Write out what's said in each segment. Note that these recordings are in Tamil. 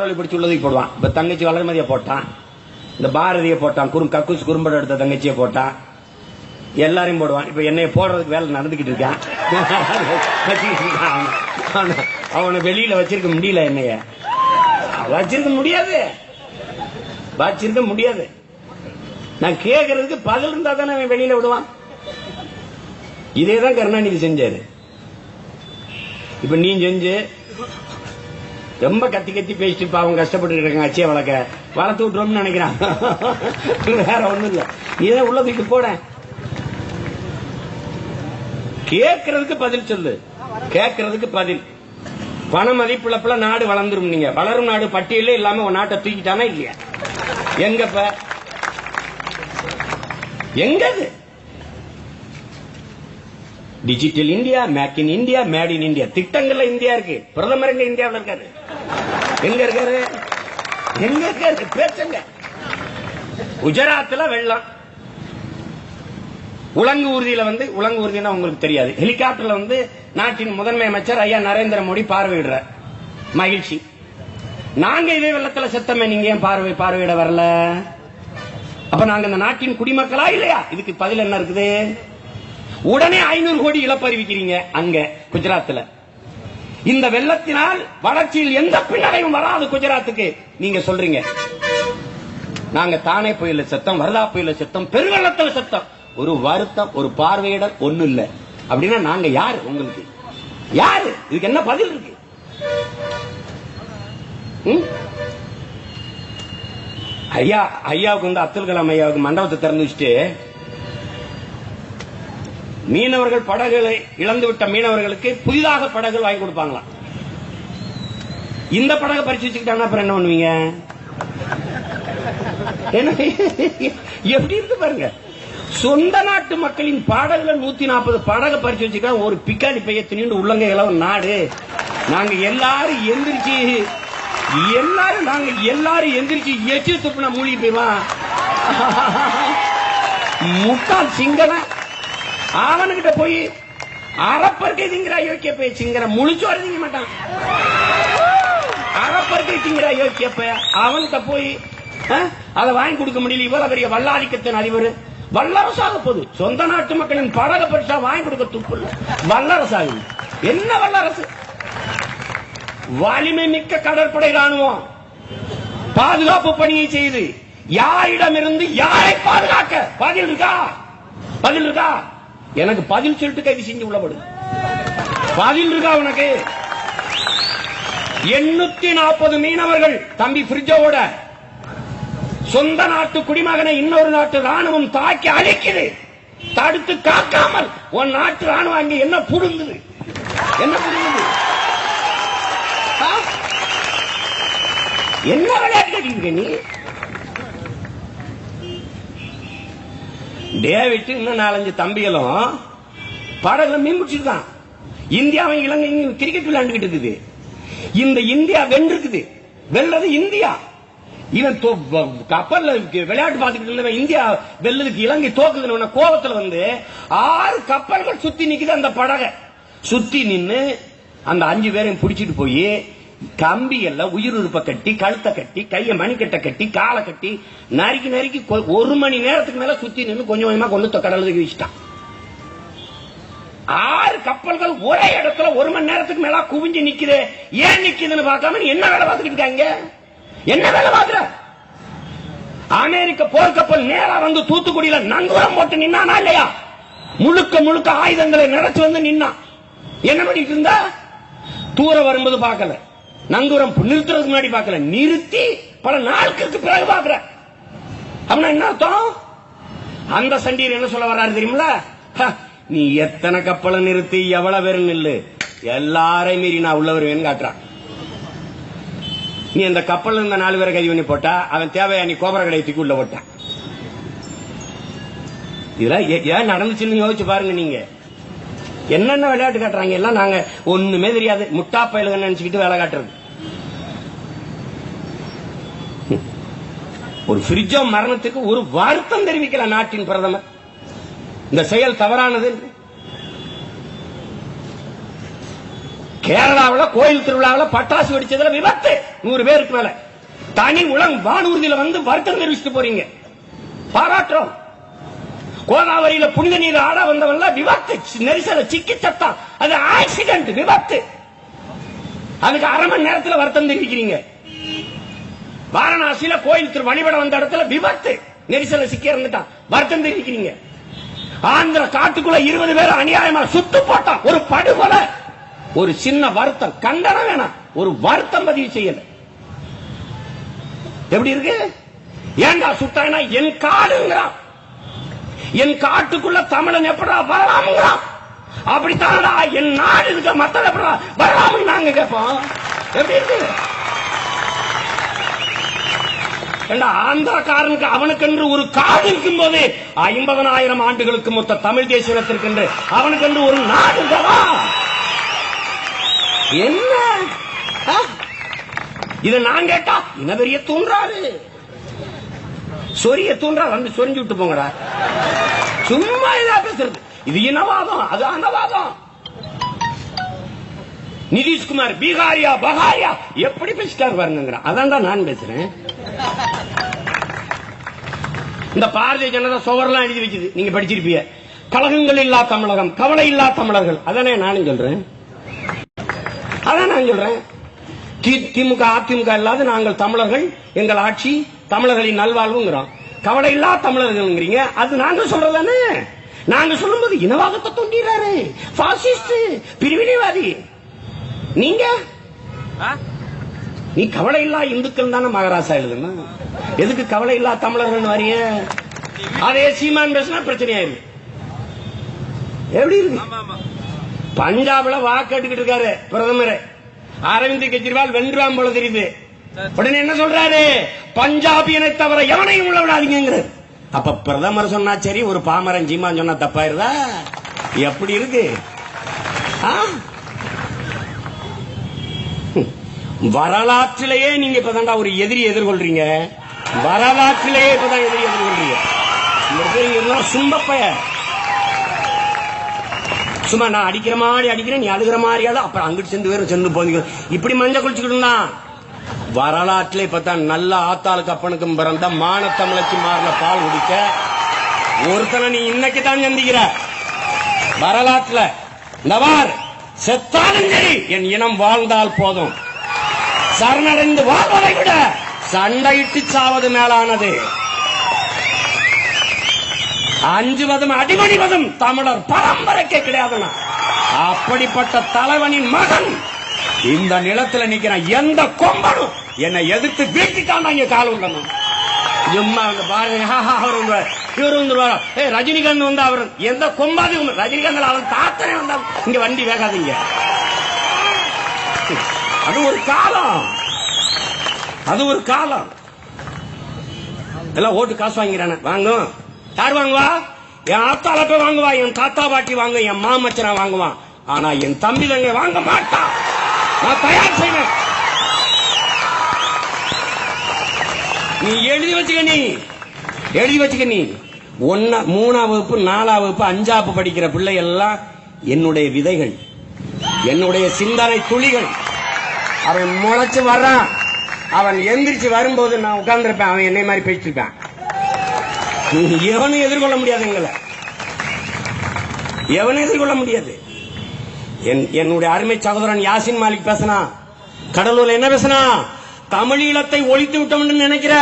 பரவலி பிடிச்சி உள்ளதுக்கு போடுவான். இப்ப தங்கச்சி வளர்மதியை போட்டான். இந்த பாரதியை போட்டான். குறும் கக்கூஸ் குறும்படம் எடுத்த தங்கச்சியை போட்டான். எல்லாரையும் போடுவான். இப்ப என்னைய போடுறதுக்கு வேலை நடந்துகிட்டு இருக்கான் அவனை. வெளியில வச்சிருக்க முடியல என்னைய. வச்சிருக்க முடியாது. வச்சிருக்க முடியாது. நான் கேட்கறதுக்கு பதில் இருந்தா தானே அவன் வெளியில விடுவான். இதேதான் கருணாநிதி செஞ்சாரு. இப்ப நீ செஞ்சு ரொம்ப கத்தி கத்தி பேசிட்டு இப்ப அவங்க கஷ்டப்பட்டு இருக்காங்க அச்சே வளர்க்க வளர்த்து விட்டுருவோம்னு நினைக்கிறான். வேற ஒண்ணும் இல்ல. இதை உள்ள தூக்கி போட. கேட்கறதுக்கு பதில் சொல்லு. கேட்கறதுக்கு பதில். பண மதிப்பிழப்புல நாடு வளர்ந்துரும் நீங்க. வளரும் நாடு பட்டியலே இல்லாம உன் நாட்டை தூக்கிட்டானா இல்லையா? எங்கப்ப? எங்கது? Digital India make in India made in India திட்டங்கள்ல India இருக்கு. பிரதமர் எங்க இந்தியாவில் இருக்காரு? எங்க இருக்காரு? எங்க இருக்காரு? பேசுங்க. குஜராத்ல வெள்ளம். உலங்கு ஊர்தியில வந்து உலங்கு ஊர்தினா உங்களுக்கு தெரியாது. ஹெலிகாப்டர்ல வந்து நாட்டின் முதன்மை அமைச்சர் ஐயா நரேந்திர மோடி பார்வையிடுறார் மகிழ்ச்சி. நாங்க இதே வெள்ளத்துல செத்தமே நீங்க ஏன் பார்வை பார்வையிட வரல? அப்ப நாங்க இந்த நாட்டின் குடிமக்களா இல்லையா? இதுக்கு பதில் என்ன இருக்குது? உடனே ஐநூறு கோடி இழப்பு அறிவிக்கிறீங்க அங்க குஜராத்ல. இந்த வெள்ளத்தினால் வளர்ச்சியில் எந்த பின்னடைவும் வராது குஜராத்துக்கு. நீங்க சொல்றீங்க. நாங்க தானே புயல செத்தம் வரதா புயல செத்தம் பெருவெள்ளத்துல செத்தம். ஒரு வருத்தம் ஒரு பார்வையிடல் ஒண்ணு இல்ல. அப்படின்னா நாங்க யாரு உங்களுக்கு? யாரு? இதுக்கு என்ன பதில் இருக்கு? ஐயா ஐயாவுக்கு வந்து அப்துல் கலாம் ஐயாவுக்கு மண்டபத்தை திறந்து வச்சுட்டு மீனவர்கள் படகுகளை இழந்துவிட்ட மீனவர்களுக்கு புதிதாக படகுகள் வாங்கி கொடுப்பாங்களாம். இந்த படகை பறிச்சு வச்சுக்கிட்டாங்கன்னா அப்புறம் என்ன பண்ணுவீங்க? என்ன? எப்படி இருக்கு பாருங்க. சொந்த நாட்டு மக்களின் பாடல்கள் நூத்தி நாற்பது படகை பறிச்சு வச்சுக்கா ஒரு பிக்காளி பைய துணிண்டு உள்ளங்க இளவ நாடு. நாங்க எல்லாரும் எந்திரிச்சு எல்லாரும் நாங்க எல்லாரும் எந்திரிச்சு எச்சு துப்புனா மூழ்கி போயிடலாம் முட்டாள் சிங்கனா? அவனுக்கிட்ட போய் அறப்பற்கை திங்கிற அயோக்கிய போய் சிங்கர முழிச்சோறு திங்க மாட்டான். அறப்பற்கை திங்கிற அயோக்கிய போய் அவன்கிட்ட போய் அஹ், அதை வாங்கி கொடுக்க முடியல. இவ்வளவு பெரிய வல்லாதிக்கத்தின் அதிபர் வல்லரசாக போகுது. சொந்த நாட்டு மக்களின் படக பரிசா வாங்கி கொடுக்க துப்பு இல்ல வல்லரசாகுது என்ன வல்லரசு? வலிமை மிக்க கடற்படை ராணுவம் பாதுகாப்பு பணியை செய்து யாரிடமிருந்து யாரை பாதுகாக்க? பதில் இருக்கா? பதில் இருக்கா? எனக்கு பதில் சொல்லிட்டு கைது செஞ்சு உள்ளபடு பதில் இருக்கா உனக்கு? எண்ணூத்தி நாற்பது மீனவர்கள் தம்பி பிரிட்ஜோட சொந்த நாட்டு குடிமகனை இன்னொரு நாட்டு ராணுவம் தாக்கி அழைக்குது. தடுத்து காக்காமல் உன் நாட்டு ராணுவம் அங்க என்ன புடுங்குது? என்ன புடுங்குது? என்ன விளையாட்டு நீ? டேவிட் இன்னும் நாலஞ்சு தம்பிகளும் படகுல மீன் பிடிச்சிருக்கான். இந்தியாவும் இலங்கையும் கிரிக்கெட் விளையாண்டுகிட்டு இருக்குது. இந்த இந்தியா வென்றிருக்குது. வெல்றது இந்தியா. இவன் தோ- கப்பல்ல விளையாட்டு பார்த்துக்கிட்டு இருந்தவன் இந்தியா வெல்லதுக்கு இலங்கை தோக்குதுன்னு கோபத்துல வந்து ஆறு கப்பல்கள் சுத்தி நிக்குது அந்த படகை. சுத்தி நின்று அந்த அஞ்சு பேரையும் பிடிச்சிட்டு போய் கம்பிகள்ல உயிர் உறுப்ப கட்டி கழுத்தை கட்டி கைய மணிக்கட்டை கட்டி காலை கட்டி நறுக்கி நறுக்கி ஒரு மணி நேரத்துக்கு மேல சுத்தி நின்னு கொஞ்சம் கொஞ்சமா கொண்டு கடலுக்கு வீசிட்டான் ஆறு கப்பல்கள் ஒரே இடத்துல ஒரு மணி நேரத்துக்கு மேல குவிஞ்சு நிக்குது. ஏன் நிக்குதுன்னு பார்க்காம என்ன வேலை பார்த்துட்டு இருக்காங்க என்ன வேலை பார்க்கற? அமெரிக்க போர்க்கப்பல் நேரா வந்து தூத்துக்குடியில நங்கூரம் போட்டு நின்னானா இல்லையா? முழுக்க முழுக்க ஆயுதங்களை நினைச்சு வந்து நின்னான். என்ன பண்ணிட்டு இருந்தா? தூரம் வரும்போது பார்க்கல. நங்கூரம் நிறுத்துறதுக்கு முன்னாடி பார்க்கல. நிறுத்தி பல நாட்களுக்கு பிறகு பாக்குற அப்படின்னா என்ன அர்த்தம்? அந்த சண்டீர் என்ன சொல்ல வர்றாரு தெரியுமில நீ எத்தனை கப்பலை நிறுத்தி எவ்வளவு பேர் நில்லு? எல்லாரையும் மீறி நான் உள்ள வருவேன்னு காட்டுறான். நீ அந்த கப்பல் இருந்த நாலு பேரை கைது பண்ணி போட்டா அவன் தேவையா நீ கோபர கடையை தூக்கி உள்ள போட்டான். இதெல்லாம் ஏன் நடந்துச்சுன்னு யோசிச்சு பாருங்க நீங்க. என்னென்ன விளையாட்டு காட்டுறாங்க? எல்லாம் நாங்க ஒண்ணுமே தெரியாது. முட்டா பயலுங்க நினைச்சுக்கிட்டு வேலை காட்டுறது. ஒரு பிரிட்ஜோ மரணத்துக்கு ஒரு வருத்தம் தெரிவிக்கல நாட்டின் பிரதமர். இந்த செயல் தவறானது கேரளாவில் கேரளாவுல கோயில் திருவிழாவுல பட்டாசு வெடிச்சதுல விபத்து. நூறு பேருக்கு மேல. தனி உலகம் வானூர்தியில வந்து வருத்தம் தெரிவிச்சுட்டு போறீங்க. பாராட்டுறோம். கோதாவரியில புனித நீர் ஆட வந்தவன்ல விபத்து. நெரிசல சிக்கி சத்தம் அது ஆக்சிடென்ட் விபத்து. அதுக்கு அரை மணி நேரத்துல வருத்தம் தெரிவிக்கிறீங்க. வாரணாசியில கோயில் திரு வழிபட வந்த இடத்துல விபத்து. நெரிசல சிக்கி இறந்துட்டான். வருத்தம் தெரிவிக்கிறீங்க. ஆந்திர காட்டுக்குள்ள இருபது பேர் அநியாயமா சுத்து போட்டான். ஒரு படுகொலை. ஒரு சின்ன வருத்தம். கண்டனம் வேணாம். ஒரு வருத்தம் பதிவு செய்யல. எப்படி இருக்கு? ஏண்டா சுட்டானா என் காடுங்கிறான். என் காட்டுக்குள்ள தமிழன் எப்படா வரலாமுங்கிறான். அப்படித்தான் என் நாடு இருக்க மத்தத எப்படா வரலாமுன்னு நாங்க கேட்போம். எப்படி இருக்கு? ஆந்திரக்காரனுக்கு அவனுக்கென்று ஒரு காடு இருக்கும் போது ஐம்பதனாயிரம் ஆண்டுகளுக்கு மொத்த தமிழ் தேசியத்திற்கென்று அவனுக்கென்று ஒரு நாடு என்ன? இத நான் கேட்டா இனவெறிய தூண்டுறாரு. சொரிய தூண்டா வந்து சொரிஞ்சு விட்டு போங்கடா. சும்மா இதா பேசுறது. இது இனவாதம் அது அனவாதம். நிதிஷ்குமார் பீகாரியா பகாரியா எப்படி பேசிட்டாரு பாருங்க அதான்டா நான் பேசுறேன். இந்த பாரதிய ஜனதா சுவர்லாம் எழுதி வைக்குது நீங்க படிச்சிருப்பீங்க. கழகங்கள் இல்லா தமிழகம் கவலை இல்லா தமிழர்கள். அதானே நானும் சொல்றேன். அதான் நான் சொல்றேன். திமுக அதிமுக இல்லாத நாங்கள் தமிழர்கள் எங்கள் ஆட்சி தமிழர்களின் நல்வாழ்வுங்கிறோம். கவலை இல்லா தமிழர்கள்ங்கிறீங்க. அது நாங்க சொல்றதானே நாங்க சொல்லும்போது இனவாதத்தை தூண்டிடுறாரு. பாசிஸ்ட் பிரிவினைவாதி. நீங்க? நீ கவலை இல்லா இந்துக்கள் தானே மகாராசா எழுதுனா எதுக்கு கவலை இல்லா தமிழர்கள் வரிய? அதே சீமான் பேசினா பிரச்சனையாயிருக்கு எப்படி இருக்கு? பஞ்சாப்ல வாக்கெடுக்கிட்டு இருக்காரு பிரதமர். அரவிந்த் கெஜ்ரிவால் வென்றாம் போல தெரியுது. உடனே என்ன சொல்றாரு? பஞ்சாபியனை தவிர எவனையும் உள்ள விடாதீங்கிறார் அப்ப பிரதமர் சொன்னா சரி ஒரு பாமரன் ஜீமான் சொன்னா தப்பாயிருதா? எப்படி இருக்கு? வரலாற்றிலேயே நீங்க இப்பதான்டா ஒரு எதிரி எதிர்கொள்றீங்க. வரலாற்றிலேயே இப்பதான் எதிரி எதிர்கொள்றீங்க. இந்த சும்பப்பைய. சும்மா நான் அடிக்கிற மாதிரி அடிக்கிறேன் நீ அழுகிற மாதிரியாவது அப்புறம் அங்கிட்டு சென்று வேற சென்று போனீங்க இப்படி மஞ்ச குளிச்சுக்கிட்டு வரலாற்றிலே பார்த்தா நல்ல ஆத்தாளுக்கு அப்பனுக்கும் பிறந்த மானத்தமிழச்சி மாறின பால் குடிக்க ஒருத்தனை நீ இன்னைக்கு தான் சந்திக்கிற. வரலாற்றுல இந்த வார் செத்தாலும் சரி என் இனம் வாழ்ந்தால் போதும். சரணடைந்து வாழ்வதை விட சண்டையிட்டு சாவது மேலானது. அஞ்சுவதும் அடிமணிவதும் தமிழர் பரம்பரைக்கே கிடையாதுண்ணா. அப்படிப்பட்ட தலைவனின் மகன் இந்த நிலத்துல நிக்கிறான் எந்த கொம்பனும் என்னை எதிர்த்து வீழ்த்திட்டான் இங்க கால் உள்ளணும் சும்மா அந்த பாருங்க. ஹா, அவர் இவர் வந்துருவாரா ஏ ரஜினிகாந்த் வந்து அவர் எந்த கொம்பாதி ரஜினிகாந்த் அவன் தாத்தனே வந்தா இங்க வண்டி வேகாதீங்க அது ஒரு காலம். அது ஒரு காலம். எல்லாம் ஓட்டு காசு வாங்கிறானே வாங்கும் யார் வாங்குவா? என் ஆத்தால போய் வாங்குவா. என் தாத்தா பாட்டி வாங்க. என் மாமச்சனா வாங்குவான் ஆனா என் தம்பி தங்க வாங்க மாட்டான் நான் தயார் செய்வேன். நீ எழுதி வச்சுக்க நீ. எழுதி வச்சுக்க நீ. ஒன்னா மூணாம் வகுப்பு நாலாம் வகுப்பு அஞ்சாப்பு படிக்கிற பிள்ளை எல்லாம் என்னுடைய விதைகள் என்னுடைய சிந்தனை துளிகள். அவன் முளைச்சு வர்றான். அவன் எந்திரிச்சு வரும்போது நான் உட்கார்ந்துருப்பேன். அவன் என்னை மாதிரி பேசிருப்பான் எவனும் எதிர்கொள்ள முடியாது எங்களை. எவனும் எதிர்கொள்ள முடியாது. என்னுடைய அருமை சகோதரன் யாசின் மாலிக் பேசினா கடலூர்ல என்ன பேசினா தமிழீழத்தை ஒழித்து விட்டோம் என்று நினைக்கிற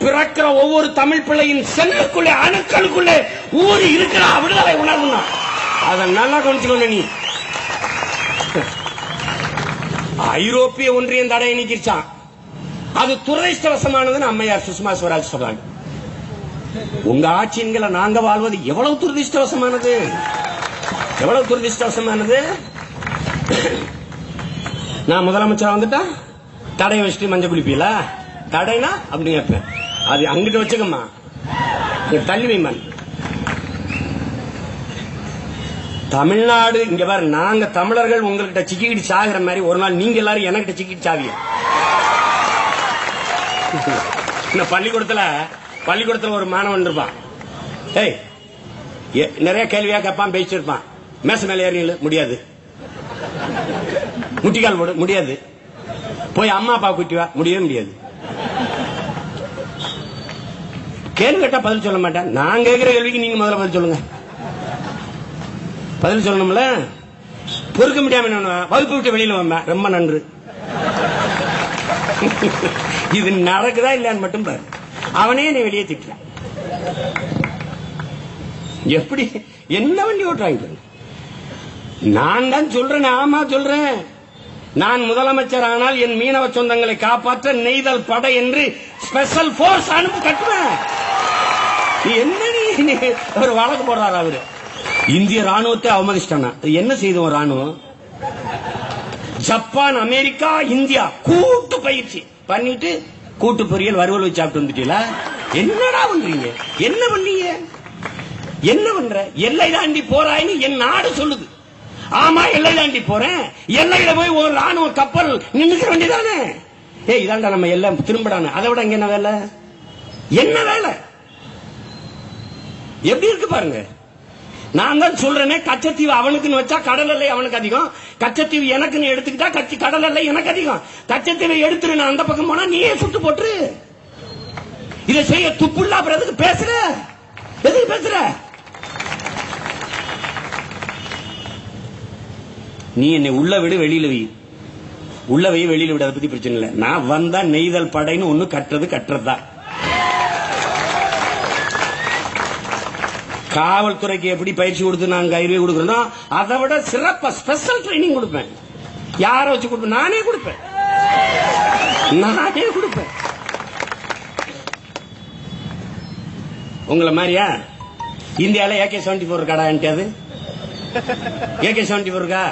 பிறக்கிற ஒவ்வொரு தமிழ் பிள்ளையின் செல்லுக்குள்ளே அணுக்களுக்குள்ளே ஊறி இருக்கிற விடுதலை உணர்வுனா. அதை நல்லா கவனிச்சுக்கணும் நீ. ஐரோப்பிய ஒன்றியம் தடையை நீக்கிருச்சான். அது துரதிருஷ்டவசமானதுன்னு அம்மையார் சுஷ்மா ஸ்வராஜ் சொல்றாங்க. உங்க ஆட்சியின்களை நாங்க வாழ்வது எவ்வளவு துரதிருஷ்டவசமானது எவ்வளவு துரதிருஷ்டவசமானது நான் முதலமைச்சரா வந்துட்டா? தடை வச்சுட்டு மஞ்சள் குளிப்பீல? தடைனா அப்படின்னு கேட்பேன் அது அங்கிட்ட வச்சுக்கம்மா. தள்ளி வைமான் தமிழ்நாடு இங்க பாரு நாங்க தமிழர்கள் உங்ககிட்ட சிக்கிக்கிட்டு சாகிற மாதிரி ஒரு நாள் நீங்க எல்லாரும் எனக்கிட்ட சிக்கிட்டு சாவிய பள்ளிக்கூடத்துல பள்ளிக்கூடத்துல ஒரு மாணவன் இருப்பான். ஏய் நிறைய கேள்வியா கேட்பான் பேசிட்டு இருப்பான் மேச மேல ஏறி முடியாது. முட்டிக்கால் போடு முடியாது. போய் அம்மா அப்பா குட்டிவா முடியவே முடியாது. கேள்வி கேட்டா பதில் சொல்ல மாட்டேன். நான் கேட்கிற கேள்விக்கு நீங்க முதல்ல பதில் சொல்லுங்க. பதில் சொல்லணும்ல? பொறுக்க முடியாம என்ன வகுப்பு விட்டு வெளியில வந்தேன் ரொம்ப நன்று. இது நடக்குதா இல்லையான்னு மட்டும் பாரு. அவனே நீ வெளியே திட்டுறான். எப்படி? என்ன வண்டி ஓட்டுறாங்க நான் தான் சொல்றேன் ஆமா சொல்றேன். நான் முதலமைச்சர் ஆனால் என் மீனவ சொந்தங்களை காப்பாற்ற நெய்தல் படை என்று ஸ்பெஷல் போர்ஸ் அனுப்பி கட்டுவேன். என்ன நீ ஒரு வழக்கு போடுறாரு அவரு. இந்திய ராணுவத்தை அவமதிச்சிட்டானா அது என்ன செய்தோம் ராணுவம்? ஜப்பான் அமெரிக்கா இந்தியா கூட்டு பயிற்சி. பண்ணிட்டு கூட்டு பொரியல் வறுவல் வச்சு சாப்பிட்டு வந்துட்டீங்களா? என்னடா பண்றீங்க? என்ன பண்ணீங்க என்ன பண்ற? எல்லை தாண்டி போறாயின்னு என் நாடு சொல்லுது. ஆமா எல்லை தாண்டி போறேன். எல்லையில போய் ஒரு ராணுவ கப்பல் நின்னுக்க வேண்டியதானே? ஏய் இதாண்டா நம்ம எல்லாம் திரும்படானு அதை விட இங்க என்ன வேலை? என்ன வேலை? எப்படி இருக்கு பாருங்க. நான் தான் சொல்றேனே கச்சத்தீவு அவனுக்குன்னு வச்சா கடல் எல்லை அவனுக்கு அதிகம். கச்சத்தீவு எனக்குன்னு எடுத்துக்கிட்டா கச்சி கடல் எல்லை எனக்கு அதிகம். கச்சத்தீவை எடுத்துரு நான் அந்த பக்கம் போனா நீயே சுட்டு போட்டுரு. இதை செய்ய துப்புள்ள அப்புறம் எதுக்கு பேசுற? எதுக்கு பேசுற? நீ என்னை உள்ள விடு வெளியில வை. உள்ள வை வெளியில விட அதை பத்தி பிரச்சனை இல்லை. நான் வந்தா நெய்தல் படைன்னு ஒண்ணு கட்டுறது கட்டுறதுதான். காவல்துறைக்கு எப்படி பயிற்சி கொடுத்து நாங்க கைவே கொடுக்கறதோ அதை விட சிறப்பா ஸ்பெஷல் ட்ரைனிங் கொடுப்பேன். யாரை வச்சு கொடுப்பேன்? நானே கொடுப்பேன். நானே கொடுப்பேன். உங்களை மாதிரியா? இந்தியால ஏகே செவன்டி போர் இருக்காடா அது? ஏகே செவன்டி போர் இருக்கா?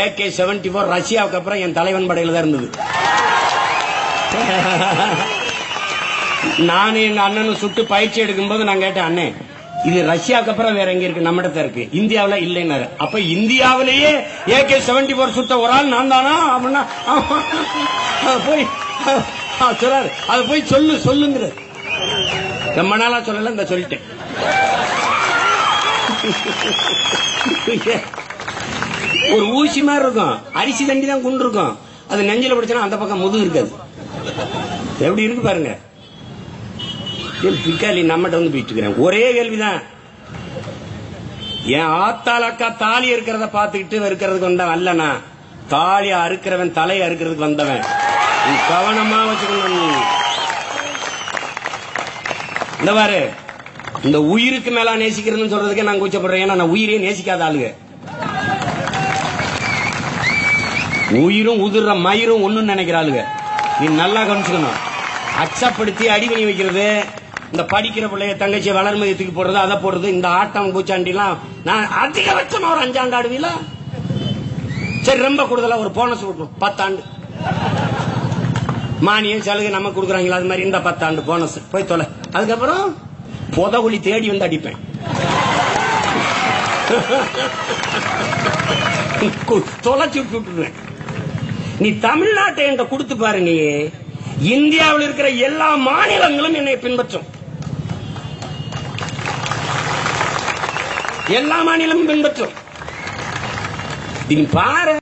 ஏகே செவன்டி போர் ரஷ்யாவுக்கு அப்புறம் என் தலைவன் படையில தான் இருந்தது. நானும் எங்க அண்ணனும் சுட்டு பயிற்சி எடுக்கும்போது நான் கேட்டேன் அண்ணன் இது ரஷ்யாவுக்கு அப்புறம் வேற எங்க இருக்கு? நம்மகிட்ட இருக்கு. இந்தியாவுல இல்லைன்னாரு. அப்ப இந்தியாவிலேயே ஏகே செவன்டி போர் சுத்த ஒரு ஆள் நான் தானா அப்படின்னா போய் சொல்றாரு. அது போய் சொல்லு சொல்லுங்கிற. ரொம்ப நாளா சொல்லல இந்த சொல்லிட்டேன். ஒரு ஊசி மாதிரி இருக்கும். அரிசி தண்டி தான் குண்டு இருக்கும். அது நெஞ்சில பிடிச்சனா அந்த பக்கம் முதுகு இருக்காது. எப்படி இருக்கு பாருங்க. பிக்காலி நம்மகிட்ட வந்து போயிட்டு இருக்கிறேன். ஒரே கேள்விதான். என் ஆத்தாள் அக்கா தாலி இருக்கிறத பாத்துக்கிட்டு இருக்கிறதுக்கு வந்தவன் அல்லனா தாலி அறுக்கிறவன் தலையை அறுக்கிறதுக்கு வந்தவன். கவனமா வச்சுக்கணும் இந்த பாரு இந்த உயிருக்கு மேல நேசிக்கிறதுன்னு சொல்றதுக்கே நான் கூச்சப்படுறேன். ஏன்னா நான் உயிரே நேசிக்காத ஆளுங்க. உயிரும் உதிர்ற மயிரும் ஒண்ணுன்னு நினைக்கிற ஆளுங்க. நீ நல்லா கவனிச்சுக்கணும். அச்சப்படுத்தி அடி பண்ணி வைக்கிறது இந்த படிக்கிற பிள்ளைய தங்கச்சி வளர்மதியத்துக்கு போடுறது அதை போடுறது இந்த ஆட்டம் பூச்சாண்டிலாம். நான் அதிகபட்சமா ஒரு அஞ்சாண்டு ஆடுவீல? சரி ரொம்ப கூடுதலா ஒரு போனஸ் கொடுக்கணும். பத்தாண்டு. மானியம் சலுகை நம்ம கொடுக்குறாங்களா அது மாதிரி இந்த பத்தாண்டு போனஸ் போய் தொலை. அதுக்கப்புறம் புதகுழி தேடி வந்து அடிப்பேன். தொலைச்சு விட்டு விட்டுருவேன். நீ தமிழ்நாட்டை என்கிட்ட கொடுத்து நீ இந்தியாவில் இருக்கிற எல்லா மாநிலங்களும் என்னை பின்பற்றும். எல்லா மாநிலமும் பின்பற்றும். பாரு